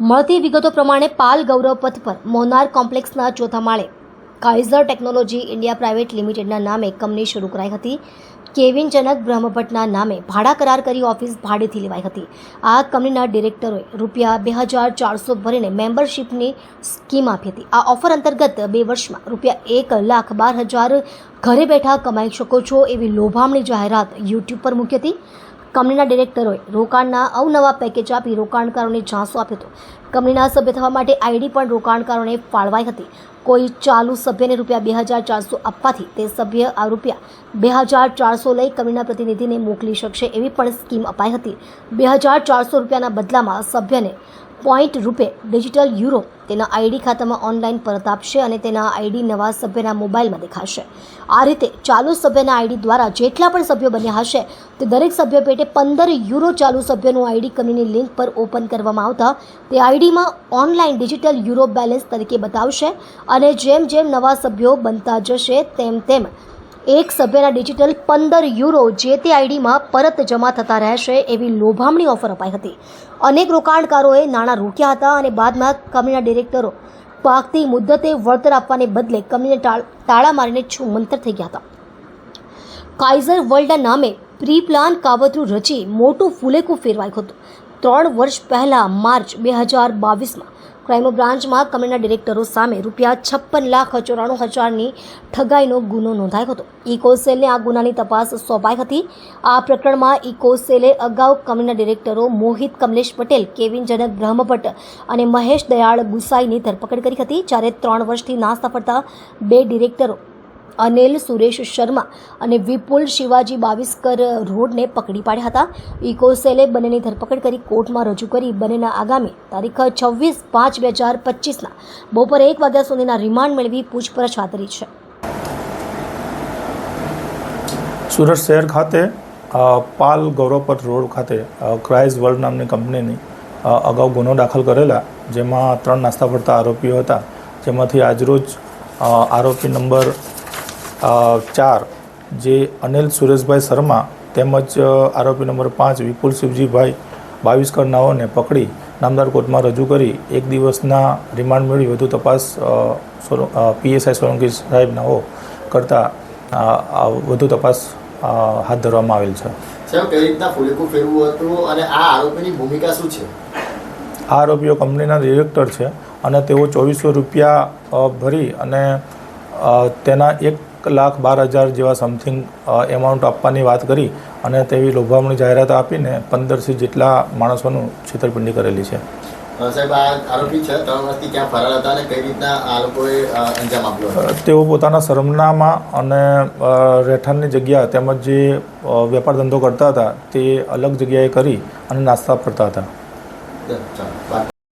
મળતી વિગતો પ્રમાણે પાલ ગૌરવ પથ પર મોનાર કોમ્પ્લેક્સના ચોથા માળે કાઇઝર ટેકનોલોજી ઇન્ડિયા પ્રાઇવેટ લિમિટેડના નામે કંપની શરૂ કરાઈ હતી. કેવિન જનક બ્રહ્મભટ્ટના નામે ભાડા કરાર કરી ઓફિસ ભાડેથી લેવાઈ હતી. આ કંપનીના ડિરેક્ટરોએ રૂપિયા બે હજાર ચારસો ભરીને મેમ્બરશિપની સ્કીમ આપી હતી. આ ઓફર અંતર્ગત બે વર્ષમાં રૂપિયા એક લાખ બાર હજાર ઘરે બેઠા કમાઈ શકો છો એવી લોભામણી જાહેરાત યુટ્યુબ પર મૂકી હતી. કંપનીના ડિરેક્ટરોએ રોકાણના અવનવા પેકેજ આપી રોકાણકારોને ઝાંસો આપ્યો હતો. કંપનીના સભ્ય થવા માટે આઈડી પણ રોકાણકારોને ફાળવાઈ હતી. કોઈ ચાલુ સભ્યને રૂપિયા બે હજાર ચારસો આપવાથી તે સભ્ય આ રૂપિયા બે હજાર ચારસો લઈ કંપનીના પ્રતિનિધિને મોકલી શકશે એવી પણ સ્કીમ અપાઈ હતી. બે હજાર ચારસો રૂપિયાના બદલામાં સભ્યને પોઈન્ટ રૂપે ડિજિટલ યુરો તેના આઈડી ખાતામાં ઓનલાઈન પરત આપશે અને તેના આઈડી નવા સભ્યના મોબાઈલમાં દેખાશે. આ રીતે ચાલુ સભ્યના આઈડી દ્વારા જેટલા પણ સભ્યો બન્યા હશે, તે દરેક સભ્ય પેટે પંદર યુરો ચાલુ સભ્યનું આઈડી કંપનીની લિંક પર ઓપન કરવામાં આવતા તે આઈડીમાં ઓનલાઈન ડિજિટલ યુરો બેલેન્સ તરીકે બતાવશે અને જેમ જેમ નવા સભ્યો બનતા જશે, તેમ તેમ એક સભ્યના ડિજિટલ પંદર યુરો જે તે આઈડીમાં પરત જમા થતા રહેશે એવી લોભામણી ઓફર અપાઈ હતી. અનેક રોકાણકારોએ નાણાં રોક્યા હતા અને બાદમાં કંપનીના ડિરેક્ટરો પાકતી મુદ્દતે વળતર આપવાને બદલે કંપનીને તાળા મારીને છુમંતર થઈ ગયા હતા. કાઇઝર વર્લ્ડના નામે પ્રી પ્લાન કાવતરું રચી મોટું ફૂલેકું ફેરવાયું હતું. ત્રણ વર્ષ પહેલાં માર્ચ બે હજાર બાવીસમાં ક્રાઇમ બ્રાન્ચમાં કંપનીના ડિરેક્ટરો સામે રૂપિયા છપ્પન લાખ ચોરાણું હજારની ઠગાઈનો ગુનો નોંધાયો હતો. ઇકોસેલને આ ગુનાની તપાસ સોંપાઈ હતી. આ પ્રકરણમાં ઇકોસેલે અગાઉ કંપનીના ડિરેક્ટરો મોહિત કમલેશ પટેલ, કેવિન જનક બ્રહ્મભટ્ટ અને મહેશ દયાળ ગુસાઈની ધરપકડ કરી હતી, જ્યારે ત્રણ વર્ષથી નાસ્તા પડતા બે ડિરેક્ટરો અનિલ સુરેશ શર્મા અને વિપુલ શિવાજી બાવીસકર રોડને પકડી પાડ્યા હતા. ઇકોસેલે બંનેની ધરપકડ કરી કોર્ટમાં રજૂ કરી બંનેના આગામી તારીખ છવ્વીસ પાંચ બે હજાર પચીસના બપોરે એક વાગ્યા સુધીના રિમાન્ડ મેળવી પૂછપરછ હાથ ધરી છે. સુરત શહેર ખાતે પાલ ગૌરવપત રોડ ખાતે અ, ક્રાઇઝ વર્લ્ડ નામની કંપનીની અગાઉ ગુનો દાખલ કરેલા જેમાં ત્રણ નાસ્તા પડતા આરોપીઓ હતા. જેમાંથી આજરોજ આરોપી નંબર ચાર જે અનિલ સુરેશભાઈ શર્મા તેમજ આરોપી નંબર પાંચ વિપુલ શિવજીભાઈ બાવીસ કરનાઓને પકડી નામદાર કોર્ટમાં રજૂ કરી એક દિવસના રિમાન્ડ મેળવી વધુ તપાસ પીએસઆઈ સોલંકી સાહેબ નાઓ કરતાં વધુ તપાસ હાથ ધરવામાં આવેલ છે. સાહેબ કઈ રીતના ફૂલેકું ફેરવું હતું અને આ આરોપીની ભૂમિકા શું છે? આ આરોપીઓ કંપનીના ડિરેક્ટર છે અને તેઓ ચોવીસો રૂપિયા ભરી અને તેના એક લાખ બાર હજાર જેવા સમથિંગ એમાઉન્ટ આપવાની વાત કરી અને તેવી લોભામણી જાહેરાત આપીને પંદરથી જેટલા માણસોનું છેતરપિંડી કરેલી છે. સાહેબ આ આરોપી છે ત્રણ વર્ષથી ક્યાં ફરાર હતા અને કઈ રીતના આ લોકોએ અંજામ આપ્યો તેઓ પોતાના સરમનામાં અને રહેઠાણની જગ્યા તેમજ જે વેપાર ધંધો કરતા હતા તે અલગ જગ્યાએ કરી અને નાસ્તા ફરતા હતા.